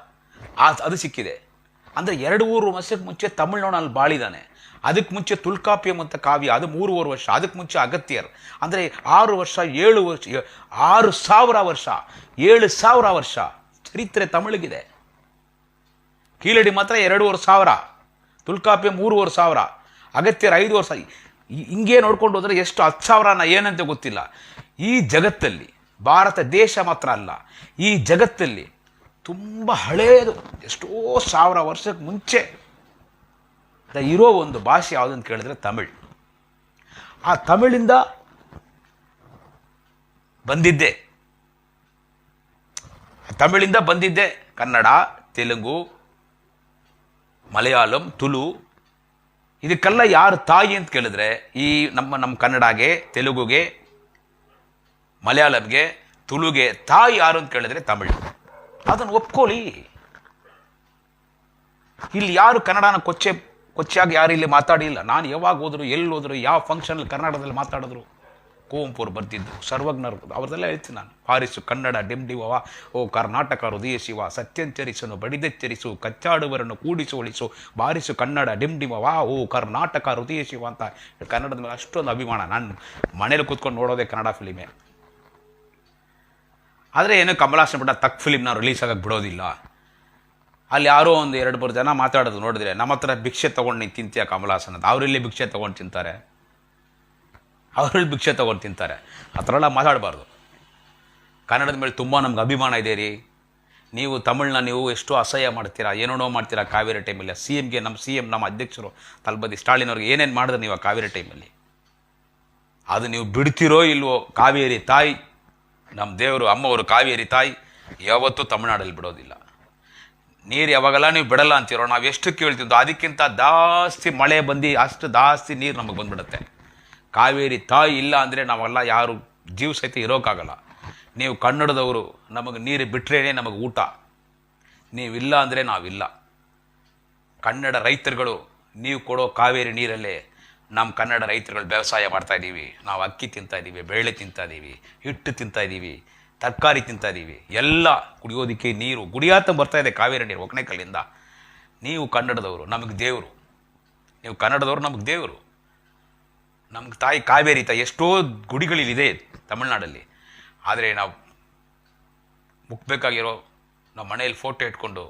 ಅದು ಸಿಕ್ಕಿದೆ. ಅಂದರೆ ಎರಡು ಮೂರು ವರ್ಷಕ್ಕೆ ಮುಂಚೆ ತಮಿಳ್ನಾಡಲ್ಲಿ ಬಾಳಿದಾನೆ. ಅದಕ್ಕೆ ಮುಂಚೆ ತುಲ್ಕಾಪ್ಯಂ ಅಂತ ಕಾವ್ಯ, ಅದು ಮೂರುವರೆ ವರ್ಷ ಅದಕ್ಕೆ ಮುಂಚೆ ಅಗತ್ಯರ್. ಅಂದರೆ ಆರು ವರ್ಷ, ಏಳು ವರ್ಷ ಆರು ಸಾವಿರ ವರ್ಷ, ಏಳು ಸಾವಿರ ವರ್ಷ ಚರಿತ್ರೆ ತಮಿಳಿಗಿದೆ. ಕೀಲಡಿ ಮಾತ್ರ ಎರಡೂವರೆ ಸಾವಿರ, ತುಲ್ಕಾಪ್ಯ ಮೂರುವರೆ ಸಾವಿರ, ಅಗತ್ಯರ ಐದು ವರ್ಷ. ಹಿಂಗೆ ನೋಡ್ಕೊಂಡು ಹೋದರೆ ಎಷ್ಟು ಹತ್ತು ಸಾವಿರನ ಏನಂತ ಗೊತ್ತಿಲ್ಲ. ಈ ಜಗತ್ತಲ್ಲಿ, ಭಾರತ ದೇಶ ಮಾತ್ರ ಅಲ್ಲ, ಈ ಜಗತ್ತಲ್ಲಿ ತುಂಬ ಹಳೆಯದು ಎಷ್ಟೋ ಸಾವಿರ ವರ್ಷಕ್ಕೆ ಮುಂಚೆ. ಇರೋ ಒಂದು ಭಾಷೆ ಯಾವುದಂತ ಕೇಳಿದ್ರೆ ತಮಿಳ್. ಆ ತಮಿಳಿಂದ ಬಂದಿದ್ದೆ. ತಮಿಳಿಂದ ಬಂದಿದ್ದೆ. ಕನ್ನಡ, ತೆಲುಗು, ಮಲಯಾಳಂ, ತುಳು. ಇದಕ್ಕೆಲ್ಲ ಯಾರು ತಾಯಿ ಅಂತ ಕೇಳಿದ್ರೆ ಈ ನಮ್ಮ ನಮ್ಮ ಕನ್ನಡಗೆ, ತೆಲುಗುಗೆ, ಮಲಯಾಳಂಗೆ, ತುಳುಗೆ ತಾಯಿ ಯಾರು ಅಂತ ಕೇಳಿದ್ರೆ ತಮಿಳು. ಅದನ್ನು ಒಪ್ಕೊಳ್ಳಿ. ಇಲ್ಲಿ ಯಾರು ಕನ್ನಡನ ಕೊಚ್ಚೆ, ಕೊಚ್ಚೆಯಾಗಿ ಯಾರು ಇಲ್ಲಿ ಮಾತಾಡಿಲ್ಲ ನಾನು ಯಾವಾಗ ಹೋದ್ರು, ಎಲ್ಲಿ ಹೋದ್ರು, ಯಾವ ಫಂಕ್ಷನಲ್ಲಿ ಕನ್ನಡದಲ್ಲಿ ಮಾತಾಡಿದ್ರು ಕುವೆಂಪು ಅವ್ರು ಬರ್ತಿದ್ದು ಸರ್ವಜ್ಞರು ಅವ್ರದೆಲ್ಲ ಹೇಳ್ತೀನಿ ನಾನು. ಪಾರಿಸು ಕನ್ನಡ ಡಿಂಡಿವವ ಓ ಕರ್ನಾಟಕ ಹೃದಯ ಶಿವ ಸತ್ಯಂಚರಿಸನು, ಬಡಿದೆಚ್ಚರಿಸು, ಕಚ್ಚಾಡುವರನ್ನು ಕೂಡಿಸು ಉಳಿಸು ಬಾರಿಸು ಕನ್ನಡ ಡಿಂಡಿವವ ಓ, ಕರ್ನಾಟಕ ಹೃದಯ ಶಿವ ಅಂತ ಕನ್ನಡದ ಮೇಲೆ ಅಷ್ಟೊಂದು ಅಭಿಮಾನ. ನಾನು ಮನೇಲಿ ಕೂತ್ಕೊಂಡು ನೋಡೋದೇ ಕನ್ನಡ ಫಿಲಿಮೇ. ಆದರೆ ಏನು ಕಮಲಾಸನ ಬಿಟ್ಟ ತಕ್ ಫಿಲಿಮ್ನ ರಿಲೀಸ್ ಆಗಕ್ಕೆ ಬಿಡೋದಿಲ್ಲ. ಅಲ್ಲಿ ಯಾರೋ ಒಂದು ಎರಡು ಮೂರು ಜನ ಮಾತಾಡೋದು ನೋಡಿದ್ರೆ ನಮ್ಮ ಹತ್ರ ಭಿಕ್ಷೆ ತೊಗೊಂಡು ನೀನು ತಿಂತೀಯ ಕಮಲಾಸನ ಅಂತ ಅವರಲ್ಲಿ ಭಿಕ್ಷೆ ತೊಗೊಂಡು ತಿಂತಾರೆ. ಅವರಲ್ಲಿ ಭಿಕ್ಷೆ ತೊಗೊಂಡು ತಿಂತಾರೆ. ಆ ಥರ ಎಲ್ಲ ಮಾತಾಡಬಾರ್ದು. ಕನ್ನಡದ ಮೇಲೆ ತುಂಬ ನಮ್ಗೆ ಅಭಿಮಾನ ಇದೆ ರೀ. ನೀವು ತಮಿಳನ್ನ ನೀವು ಎಷ್ಟು ಅಸಹ್ಯ ಮಾಡ್ತೀರಾ, ಏನೇನೋ ಮಾಡ್ತೀರಾ ಕಾವೇರಿ ಟೈಮಲ್ಲಿ ಸಿ ಎಮ್ಗೆ ನಮ್ಮ ಸಿ ಎಂ ನಮ್ಮ ಅಧ್ಯಕ್ಷರು ತಲುಪದಿ ಸ್ಟಾಲಿನ್ ಅವ್ರಿಗೆ ಏನೇನು ಮಾಡಿದ್ರೆ ನೀವು ಆ ಕಾವೇರಿ ಟೈಮಲ್ಲಿ ಅದು ನೀವು ಬಿಡ್ತಿರೋ ಇಲ್ವೋ ಕಾವೇರಿ ತಾಯಿ? ನಮ್ಮ ದೇವರು, ಅಮ್ಮವರು, ಕಾವೇರಿ ತಾಯಿ ಯಾವತ್ತೂ ತಮಿಳ್ನಾಡಲ್ಲಿ ಬಿಡೋದಿಲ್ಲ. ನೀರು ಯಾವಾಗೆಲ್ಲ ನೀವು ಬಿಡಲ್ಲ ಅಂತೀರೋ, ನಾವು ಎಷ್ಟು ಕೇಳ್ತಿದ್ದೋ ಅದಕ್ಕಿಂತ ಜಾಸ್ತಿ ಮಳೆ ಬಂದು ಅಷ್ಟು ಜಾಸ್ತಿ ನೀರು ನಮಗೆ ಬಂದುಬಿಡುತ್ತೆ. ಕಾವೇರಿ ತಾಯಿ ಇಲ್ಲ ಅಂದರೆ ನಾವೆಲ್ಲ ಯಾರು ಜೀವ ಸಹಿತ ಇರೋಕ್ಕಾಗಲ್ಲ. ನೀವು ಕನ್ನಡದವರು, ನಮಗೆ ನೀರು ಬಿಟ್ಟರೇನೆ ನಮಗೆ ಊಟ. ನೀವಿಲ್ಲ ಅಂದರೆ ನಾವಿಲ್ಲ. ಕನ್ನಡ ರೈತರುಗಳು, ನೀವು ಕೊಡೋ ಕಾವೇರಿ ನೀರಲ್ಲೇ ನಮ್ಮ ಕನ್ನಡ ರೈತರುಗಳು ವ್ಯವಸಾಯ ಮಾಡ್ತಾ ಇದ್ದೀವಿ ನಾವು ಅಕ್ಕಿ ತಿಂತಾ ಇದ್ದೀವಿ ಬೇಳೆ ತಿಂತಾ ಇದ್ದೀವಿ ಹಿಟ್ಟು ತಿಂತಾ ಇದ್ದೀವಿ ತರಕಾರಿ ತಿಂತಾ ಇದ್ದೀವಿ ಎಲ್ಲ ಕುಡಿಯೋದಕ್ಕೆ ನೀರು, ಗುಡಿಯಾತ ಬರ್ತಾ ಇದೆ ಕಾವೇರಿ ನೀರು ಒಕ್ಕಣೆಕಲ್ಲಿಂದ ನೀವು ಕನ್ನಡದವರು, ನಮಗೆ ದೇವರು. ನೀವು ಕನ್ನಡದವರು, ನಮಗೆ ದೇವರು. ನಮ್ಗೆ ತಾಯಿ ಕಾವೇರಿ ತಾಯಿ ಎಷ್ಟೋ ಗುಡಿಗಳಿದೆ ತಮಿಳ್ನಾಡಲ್ಲಿ. ಆದರೆ ನಾವು ಮುಕ್ಬೇಕಾಗಿರೋ ನಾವು ಮನೆಯಲ್ಲಿ ಫೋಟೋ ಇಟ್ಕೊಂಡು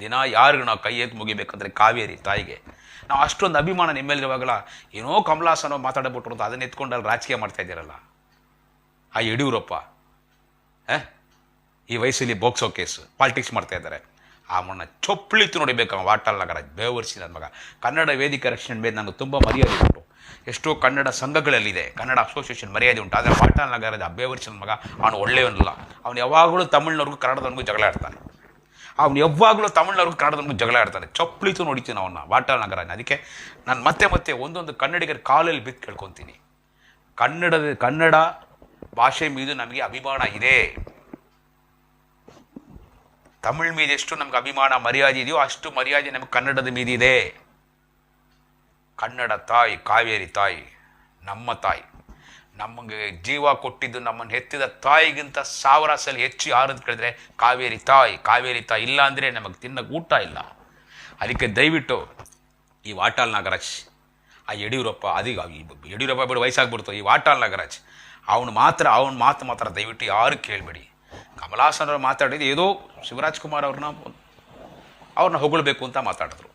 ದಿನ ಯಾರಿಗೂ ನಾವು ಕೈ ಎತ್ತು ಮುಗಿಬೇಕಂದ್ರೆ ಕಾವೇರಿ ತಾಯಿಗೆ. ನಾವು ಅಷ್ಟೊಂದು ಅಭಿಮಾನ ನಿಮ್ಮಲ್ಲಿ ನಿಮ್ಮಲ್ಲಿರುವಾಗಲ ಏನೋ ಕಮಲಾಸನೋ ಮಾತಾಡಬಿಟ್ರು ಅಂತ ಅದನ್ನ ಎತ್ಕೊಂಡು ಅಲ್ಲಿ ರಾಜಕೀಯ ಮಾಡ್ತಾ ಇದ್ದೀರಲ್ಲ? ಆ ಯಡಿಯೂರಪ್ಪ? ಈ ವಯಸ್ಸಲ್ಲಿ ಬೋಕ್ಸೋ ಕೇಸ್, ಪಾಲಿಟಿಕ್ಸ್ ಮಾಡ್ತಾ ಇದ್ದಾರೆ. ಆ ಮಣ್ಣ ಚೊಪ್ಪಳಿತು ನೋಡಿಬೇಕು ಅವನು ವಾಟಾಲ್ ನಗರ, ಬೇವರ್ಸಿ ನನ್ನ ಮಗ. ಕನ್ನಡ ವೇದಿಕೆ ರಕ್ಷಣೆ ಮೇಲೆ ನನಗೆ ತುಂಬ ಮರ್ಯಾದೆ ಉಂಟು. ಎಷ್ಟೋ ಕನ್ನಡ ಸಂಘಗಳಲ್ಲಿದೆ, ಕನ್ನಡ ಅಸೋಸಿಯೇಷನ್ ಮರ್ಯಾದೆ ಉಂಟು. ಆದರೆ ವಾಟಾಲ್ ನಗರದ ಬೇವರ್ಸಿ ನನ್ನ ಮಗ, ಅವನು ಒಳ್ಳೆಯವನಲ್ಲ. ಅವನು ಯಾವಾಗಲೂ ತಮಿಳ್ನವ್ರಿಗೂ ಕನ್ನಡದವ್ರಿಗೂ ಜಗಳ ಆಡ್ತಾನೆ. ಅವನು ಯಾವಾಗಲೂ ತಮಿಳ್ನವ್ರಿಗೆ ಕನ್ನಡದವನಿಗೂ ಜಗಳ ಆಡ್ತಾನೆ. ಚಪ್ಪಳಿತು ನೋಡಿತೀನಿ ಅವನ್ನ ವಾಟಾಲ್ ನಗರ ಅದಕ್ಕೆ ನಾನು ಮತ್ತೆ ಮತ್ತೆ ಒಂದೊಂದು ಕನ್ನಡಿಗರ ಕಾಲಲ್ಲಿ ಬಿದ್ದು ಕೇಳ್ಕೊತೀನಿ. ಕನ್ನಡದ, ಕನ್ನಡ ಭಾಷೆ ಮೀದು ನಮಗೆ ಅಭಿಮಾನ ಇದೆ. ತಮಿಳ್ ಮೀದು ಎಷ್ಟು ನಮ್ಗೆ ಅಭಿಮಾನ, ಮರ್ಯಾದೆ ಇದೆಯೋ ಅಷ್ಟು ಮರ್ಯಾದೆ ನಮಗೆ ಕನ್ನಡದ ಮೀದಿದೆ ಕನ್ನಡ ತಾಯಿ, ಕಾವೇರಿ ತಾಯಿ, ನಮ್ಮ ತಾಯಿ. ನಮಗೆ ಜೀವ ಕೊಟ್ಟಿದ್ದು ನಮ್ಮನ್ನು ಹೆತ್ತಿದ ತಾಯಿಗಿಂತ ಸಾವಿರ ಸಲ ಹೆಚ್ಚು ಅಂತ ಕೇಳಿದ್ರೆ, ಕಾವೇರಿ ತಾಯಿ ಕಾವೇರಿ ತಾಯಿ ಇಲ್ಲ ಅಂದರೆ ನಮಗೆ ತಿನ್ನಕ್ಕೆ ಊಟ ಇಲ್ಲ. ಅದಕ್ಕೆ ದಯವಿಟ್ಟು ಈ ವಾಟಾಲ್ ನಾಗರಾಜ್, ಆ ಯಡಿಯೂರಪ್ಪ, ಅದೀಗ ಯಡಿಯೂರಪ್ಪ ಬಿಡು, ವಯಸ್ಸಾಗ್ಬಿಡ್ತು, ಈ ವಾಟಾಲ್ ನಾಗರಾಜ್, ಅವನು ಮಾತ್ರ, ಅವನ ಮಾತು ಮಾತ್ರ ದಯವಿಟ್ಟು ಯಾರು ಕೇಳಬೇಡಿ. ಕಮಲಾಸನವ್ರು ಮಾತಾಡಿದ್ದು, ಏದೋ ಶಿವರಾಜ್ ಕುಮಾರ್ ಅವ್ರನ್ನ ಅವ್ರನ್ನ ಹೊಗಳಬೇಕು ಅಂತ ಮಾತಾಡಿದ್ರು.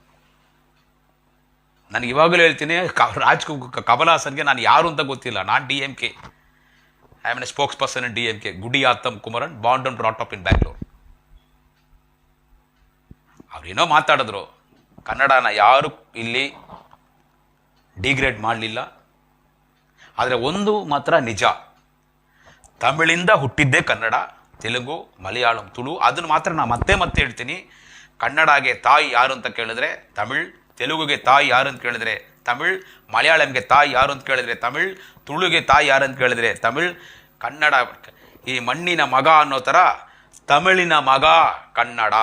ನನಗೆ ಇವಾಗಲೂ ಹೇಳ್ತೀನಿ, ಕ, ರಾಜ್ ಕು- ಕಮಲಾಸನ್ಗೆ ನಾನು ಯಾರು ಅಂತ ಗೊತ್ತಿಲ್ಲ. ನಾನು D M K. I am a spokesperson D M K. Gudiyattam Kumaran bond and brought up in Bangalore ಅವ್ರೇನೋ ಮಾತಾಡಿದ್ರು, ಕನ್ನಡನ ಯಾರು ಇಲ್ಲಿ ಡಿಗ್ರೇಡ್ ಮಾಡಲಿಲ್ಲ. ಆದರೆ ಒಂದು ಮಾತ್ರ ನಿಜ. ತಮಿಳಿಂದ ಹುಟ್ಟಿದ್ದೇ ಕನ್ನಡ, ತೆಲುಗು, ಮಲಯಾಳಂ, ತುಳು. ಅದನ್ನು ಮಾತ್ರ ನಾನು ಮತ್ತೆ ಮತ್ತೆ ಹೇಳ್ತೀನಿ. ಕನ್ನಡಗೆ ತಾಯಿ ಯಾರು ಅಂತ ಕೇಳಿದ್ರೆ ತಮಿಳ್ ತೆಲುಗುಗೆ ತಾಯಿ ಯಾರು ಅಂತ ಕೇಳಿದ್ರೆ ತಮಿಳ್ ಮಲಯಾಳಂಗೆ ತಾಯಿ ಯಾರು ಅಂತ ಕೇಳಿದ್ರೆ ತಮಿಳ್ ತುಳುಗೆ ತಾಯಿ ಯಾರು ಅಂತ ಕೇಳಿದ್ರೆ ತಮಿಳ್ ಕನ್ನಡ ಈ ಮಣ್ಣಿನ ಮಗ ಅನ್ನೋ ಥರ ತಮಿಳಿನ ಮಗ ಕನ್ನಡ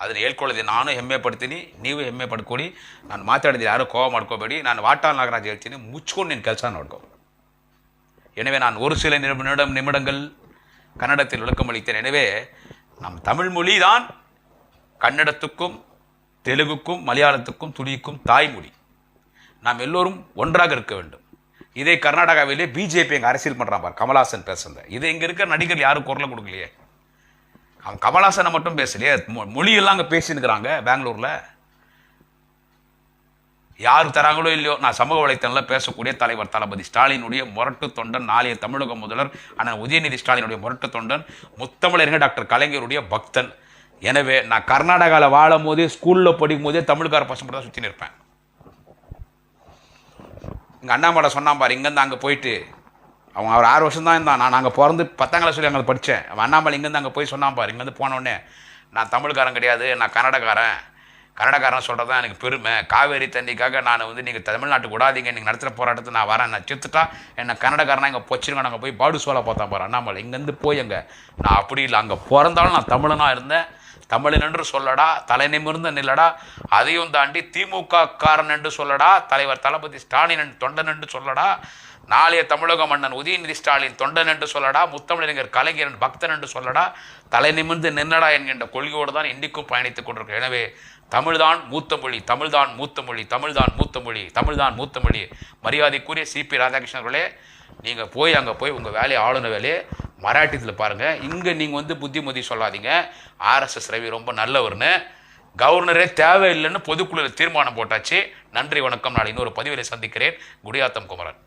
ಅದನ್ನು ಹೇಳ್ಕೊಳ್ಳೋದೆ ನಾನು ಹೆಮ್ಮೆ ಪಡ್ತೀನಿ ನೀವು ಹೆಮ್ಮೆ ಪಡ್ಕೊಳ್ಳಿ ನಾನು ಮಾತಾಡಿದ್ರೆ ಯಾರು ಕೋವ ಮಾಡ್ಕೋಬೇಡಿ ನಾನು ವಾಟಾಲ್ ನಾಗರಾಜ್ ಹೇಳ್ತೀನಿ ಮುಚ್ಕೊಂಡು ನಿನ್ನ ಕೆಲಸ ನೋಡ್ಕೋ எனவே நான் ஒரு சில நிமிடம் நிமிடங்கள் கன்னடத்தில் விளக்கமளித்தேன் எனவே நம் தமிழ் மொழி தான் கன்னடத்துக்கும் தெலுங்குக்கும் மலையாளத்துக்கும் துணிக்கும் தாய்மொழி நாம் எல்லோரும் ஒன்றாக இருக்க வேண்டும். இதே கர்நாடகாவிலே பிஜேபி எங்கள் அரசியல் பண்ணுறான் பார் கமலாசன் பேசுறத. இதை இங்கே இருக்கிற நடிகர் யாரும் குரலை கொடுக்கலையே. அவன் கமலாசனை மட்டும் பேசலையே. மொ- மொழியெல்லாம் அங்கே பேசினுக்கிறாங்க பெங்களூரில். யார் தராங்களோ இல்லையோ நான் சமூக வலைத்தளத்தில் பேசக்கூடிய தலைவர் தளபதி ஸ்டாலினுடைய முரட்டு தொண்டன் நாளைய தமிழக முதல்வர் ஆனால் உதயநிதி ஸ்டாலினுடைய முரட்டு தொண்டன் முத்தமிழறிஞர் டாக்டர் கலைஞருடைய பக்தன் எனவே நான் கர்நாடகாவில் வாழும் போதே ஸ்கூலில் படிக்கும் போதே தமிழ்கார பசங்க தான் சுற்றி நிற்பேன் இங்கே அண்ணாமலை சொன்னான் பாரு இங்கேருந்து அங்கே போயிட்டு அவன் அவர் ஆறு வருஷம் தான் இருந்தான். நான் நாங்கள் பிறந்து பத்தாம் கிளாஸ் சொல்லி அங்கே படித்தேன் அவன் அண்ணாமலை இங்கேருந்து அங்கே போய் சொன்னான் பாரு இங்கேருந்து போனோடனே நான் தமிழ்காரன் கிடையாது நான் கன்னடக்காரன் கன்னடக்காரன் சொல்கிறது தான் எனக்கு பெருமை. காவேரி தண்ணிக்காக நான் வந்து நீங்கள் தமிழ்நாட்டுக்கு விடாதீங்க நீங்கள் நடத்துகிற போராட்டத்தை நான் வரேன். நான் செத்துட்டா என்னை கன்னடக்காரனா இங்கே போச்சிருங்க நாங்கள் போய் பாடு சோலை பார்த்தா பாரு அண்ணாமலை. இங்கேருந்து போய் அங்கே நான் அப்படி இல்லை அங்கே பிறந்தாலும் நான் தமிழனாக இருந்தேன். தமிழன் என்று சொல்லடா தலை நிமிர்ந்து நில்லடா அதையும் தாண்டி திமுக காரன் என்று சொல்லடா தலைவர் தளபதி ஸ்டாலின் தொண்டன் என்று சொல்லடா நாளைய தமிழக மன்னன் உதயநிதி ஸ்டாலின் தொண்டன் என்று சொல்லடா முத்தமிழறிஞர் கலைஞரன் பக்தன் என்று சொல்லடா தலை நிமிர்ந்து நின்னடா என்கின்ற கொள்கையோடு தான் இன்றைக்கும் பயணித்துக் கொண்டிருக்கிறோம். எனவே தமிழ்தான் மூத்த மொழி தமிழ்தான் மூத்த மொழி தமிழ்தான் மூத்த மொழி தமிழ்தான் மூத்த மொழி. மரியாதைக்குரிய சிபி ராதாகிருஷ்ணன் அவர்களே நீங்கள் போய் அங்கே போய் உங்கள் வேலையை ஆளுநர் வேலையை மராட்டியத்தில் பாருங்கள் இங்கே நீங்கள் வந்து புத்திமதி சொல்லாதீங்க. ஆர்எஸ்எஸ் ரவி ரொம்ப நல்லவர்னு. கவர்னரே தேவையில்லைன்னு பொதுக்குழுவில் தீர்மானம் போட்டாச்சு. நன்றி வணக்கம். நான் இன்னொரு பதிவில் சந்திக்கிறேன். குடியாத்தம் குமரன்.